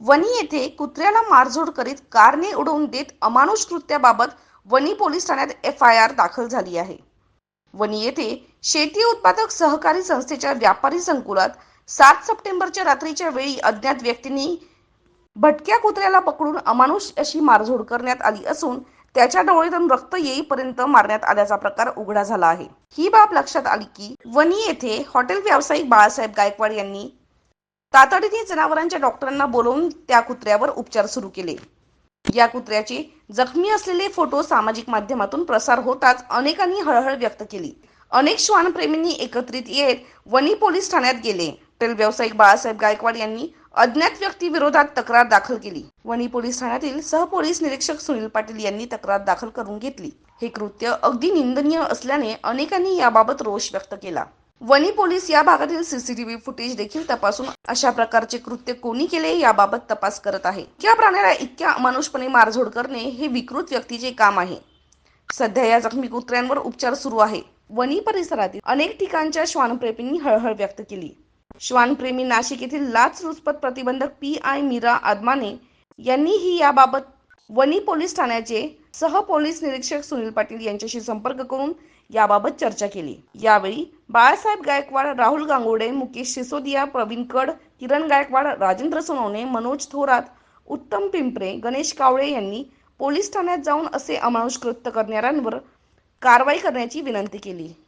वणी येथे कुत्र्याला मारझोड करीत कारने उडवून देत अमानुष कृत्याबाबत वणी पोलीस ठाण्यात एफ आय आर दाखल झाली आहे. वणी येथे शेती उत्पादक सहकारी संस्थेच्या व्यापारी संकुलात सात सप्टेंबरच्या रात्रीच्या वेळी अज्ञात व्यक्तींनी भटक्या कुत्र्याला पकडून अमानुष अशी मारझोड करण्यात आली असून त्याच्या डोळ्यातून रक्त येईपर्यंत मारण्यात आल्याचा प्रकार उघडा झाला आहे. ही बाब लक्षात आली की वणी येथे हॉटेल व्यावसायिक बाळासाहेब गायकवाड यांनी तातडीने जनावरांच्या डॉक्टरांना बोलवून त्या कुत्र्यावर उपचार सुरू केले. या कुत्र्याचे जखमी असलेले फोटो सामाजिक माध्यमातून प्रसार होताच अनेकांनी हळहळ व्यक्त केली. अनेक श्वानप्रेमींनी एकत्रित येत वणी पोलीस ठाण्यात गेले. हॉटेल व्यावसायिक बाळासाहेब गायकवाड यांनी अज्ञात व्यक्ती विरोधात तक्रार दाखल केली. वणी पोलीस ठाण्यातील सहपोलीस निरीक्षक सुनील पाटील यांनी तक्रार दाखल करून घेतली. हे कृत्य अगदी निंदनीय असल्याने अनेकांनी याबाबत रोष व्यक्त केला. वणी पोलीस या भागातील सीसीटीव्ही फुटेज देखील तपासून अशा प्रकारचे कृत्य कोणी केले याबाबत तपास करत आहे. इतक्या प्राण्याला इतक्या अमानुषपणे मारझोड करणे हे विकृत व्यक्तीचे काम आहे. सध्या या जखमी कुत्र्यांवर उपचार सुरू आहे. वणी परिसरातील अनेक ठिकाणच्या श्वानप्रेमींनी हळहळ व्यक्त केली. श्वानप्रेमी नाशिक येथील लाचलुचपत प्रतिबंधक पी आय मीरा आदमाने यांनीही याबाबत वणी पोलीस ठाण्याचे सह पोलीस निरीक्षक सुनील पाटील यांच्याशी संपर्क करून याबाबत चर्चा केली. यावेळी बाळासाहेब गायकवाड राहुल गांगुडे मुकेश सिसोदिया प्रवीण कड किरण गायकवाड राजेंद्र सोनवणे मनोज थोरात उत्तम पिंपरे गणेश कावळे यांनी पोलीस ठाण्यात जाऊन असे अमानुष कृत्य करणाऱ्यांवर कारवाई करण्याची विनंती केली.